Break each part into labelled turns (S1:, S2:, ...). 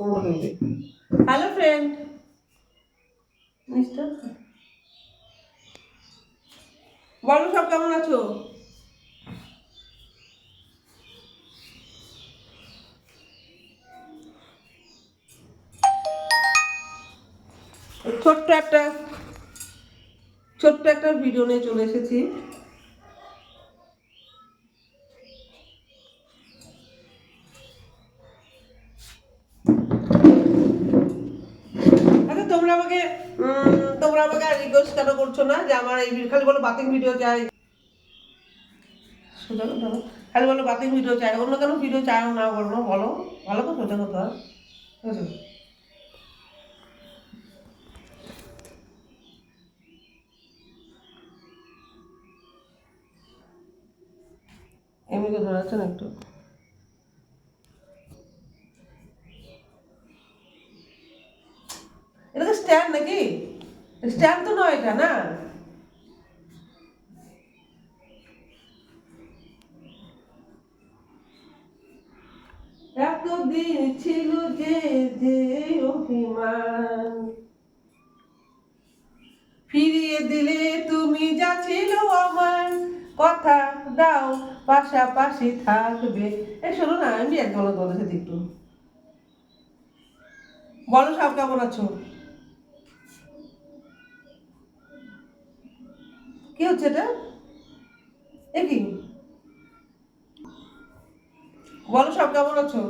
S1: Hello friend বলো সব কেমন আছো? ছোট্ট একটা ছোট্ট একটা ভিডিও নিয়ে চলে এসেছি আচ্ছা তোমরা আমাকে তোমরা আমাকে আর রিকোয়েস্ট কেন করছ না যে আমার এই খালি বলো বাতিং ভিডিও চাই? খালি বলো বাতিং ভিডিও চাই। অন্য কেন ভিডিও চাই না বলো? বলো। ভালো তো সোজা কথা। ঠিক আছে এমনিকে ধরাচ্ছে না একটু এটা তো স্ট্যান্ড নাকি স্ট্যান্ড তো নয় এটা না এতদিন ছিল যে যে অভিমান ফিরিয়ে দিলে তুমি যা ছিল আমার কথা দাও পাশাপাশি থাকবে এ শোনো না আমি বলেছি একটু বলো সব কেমন আছো কি হচ্ছে এটা? এ কি? বলো সব কেমন আছো?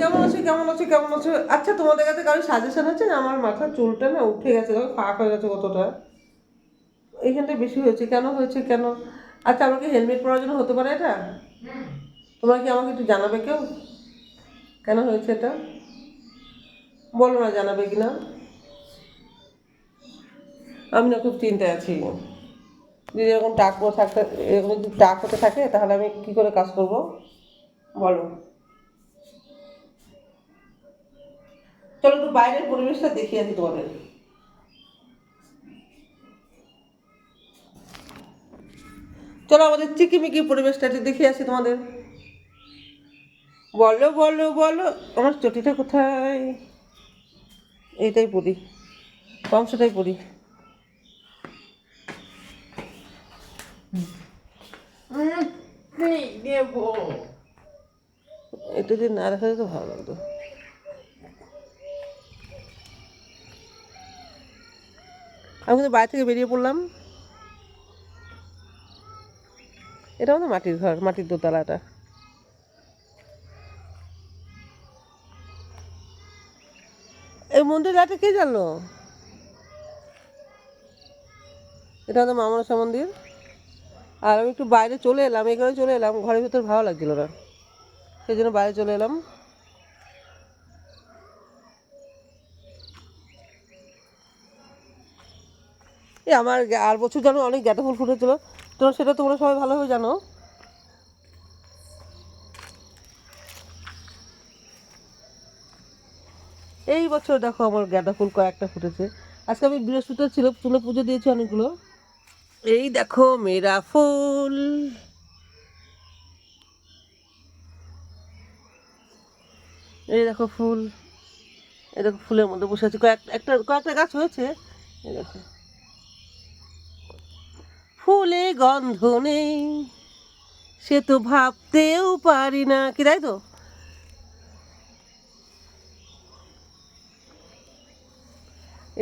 S1: কেমন আছো কেমন আছো কেমন আছো? আচ্ছা তোমাদের কাছে কারও সাজেশন আছে? না আমার মাথার চুলটা না উঠে গেছে দেখো ফাঁক হয়ে গেছে কতটা। এইখানটা বেশি হয়েছে। কেন হয়েছে কেন? আচ্ছা আমাকে হেলমেট পরার জন্য হতে পারে এটা? তোমরা কি আমাকে একটু জানাবে কেউ? কেন হয়েছে এটা? বলো না, জানাবে কি না আমি না খুব চিন্তায় আছি। যদি এরকম টাক থাকতে, এরকম যদি টাক হতে থাকে, তাহলে আমি কি করে কাজ করব? বলো। চলো একটু বাইরের পরিবেশটা দেখিয়ে আছি তোমাদের। চলো আমাদের চিকিমিকি পরিবেশটা একটু দেখিয়ে আসি তোমাদের। বলো বলো বলো। আমার চটিটা কোথায়? এইটাই পড়ি। কংসটাই পড়ি। এটা যদি না দেখা যেত ভালো লাগতো। আমি কিন্তু বাইরে থেকে বেরিয়ে পড়লাম। এটা আমাদের মাটির ঘর মাটির দোতলাটা। এই মন্দির রাতে কে জানলো? এটা আমাদের মামনসা মন্দির। আর আমি একটু বাইরে চলে এলাম এখানে চলে এলাম, ঘরের ভিতর ভালো লাগছিল না। সেই জন্য বাইরে চলে এলাম। এই আমার আর বছর জানো অনেক গাঁদা ফুল ফুটেছিল। তো সেটা তোমরা সবাই ভালোভাবে জানো। এই বছর দেখো আমার গাঁদা ফুল কয়েকটা ফুটেছে। আজকে আমি বৃহস্পতিবার ছিল ফুলে পুজো দিয়েছি অনেকগুলো। এই দেখো মেরা ফুল। এই দেখো ফুল। এই দেখো ফুলের মধ্যে বসে আছে। কয়েক, একটা, কয়েকটা গাছ হয়েছে। এই দেখো। ফুলে গন্ধ নেই, সে তো ভাবতেও পারি না। কি তাই তো?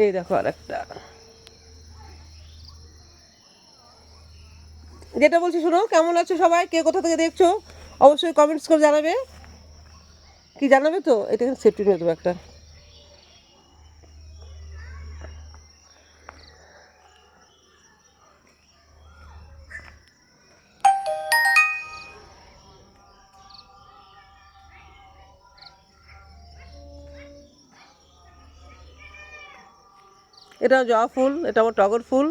S1: এই দেখো আর একটা যেটা বলছি শোনো, কেমন আছো সবাই? কে কোথা থেকে দেখছ? অবশ্যই কমেন্টস করে জানাবে। কি জানাবে তো? এটা সেফটি নিয়ে দেবো একটা। এটা জবা ফুল এটা আমার টগর ফুল।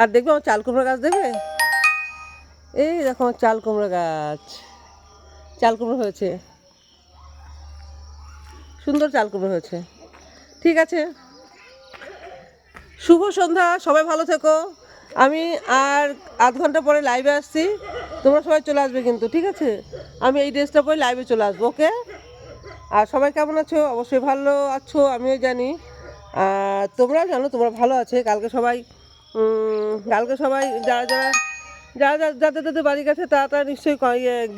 S1: আর দেখবে আমার চাল কুমড়া গাছ দেখবে? এই দেখো আমার চাল কুমড়া গাছ। চাল কুমড়ো হয়েছে। সুন্দর চাল কুমড়ো হয়েছে। ঠিক আছে। শুভ সন্ধ্যা, সবাই ভালো থেকো। আমি আর আধ ঘণ্টা পরে লাইভে আসছি। তোমরা সবাই চলে আসবে কিন্তু, ঠিক আছে? আমি এই ড্রেসটা পরে লাইভে চলে আসব ওকে আর সবাই কেমন আছো? অবশ্যই ভালো আছো, আমিও জানি। তোমরাও জানো, তোমরা ভালো আছে, কালকে সবাই কালকে সবাই যারা যারা যারা যারা, যাদের যাদের বাড়ি গেছে, তারা তারা নিশ্চয়ই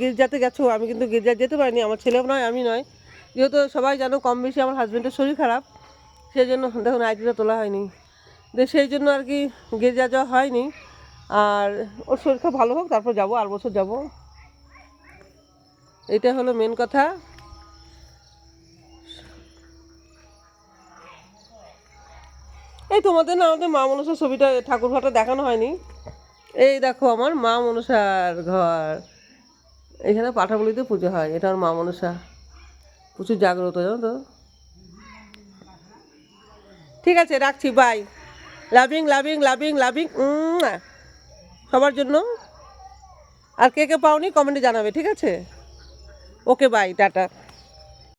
S1: গির্জাতে গেছো। আমি কিন্তু গির্জা যেতে পারিনি, আমার ছেলেও নয়, আমি নয়। যেহেতু সবাই জানো, কম বেশি আমার হাজব্যান্ডের শরীর খারাপ সেই জন্য দেখুন আইডিটা তোলা হয়নি। যে সেই জন্য আর কি গির্জা যাওয়া হয়নি। আর ওর শরীর খারাপ ভালো হোক, তারপর যাব, আর বছর যাব। এটা হলো মেন কথা। এই তোমাদের না আমাদের মা মনসার ছবিটা ঠাকুর ঘরটা দেখানো হয়নি। এই দেখো আমার মা মনসার ঘর। এখানে পাঠাবলিতে পুজো হয়, এটা আমার মা মনসা। প্রচুর জাগ্রত, জানো তো? ঠিক আছে, রাখছি bye loving loving loving loving সবার জন্য। আর কে কে পাওনি কমেন্টে জানাবে, ঠিক আছে? Okay bye tata.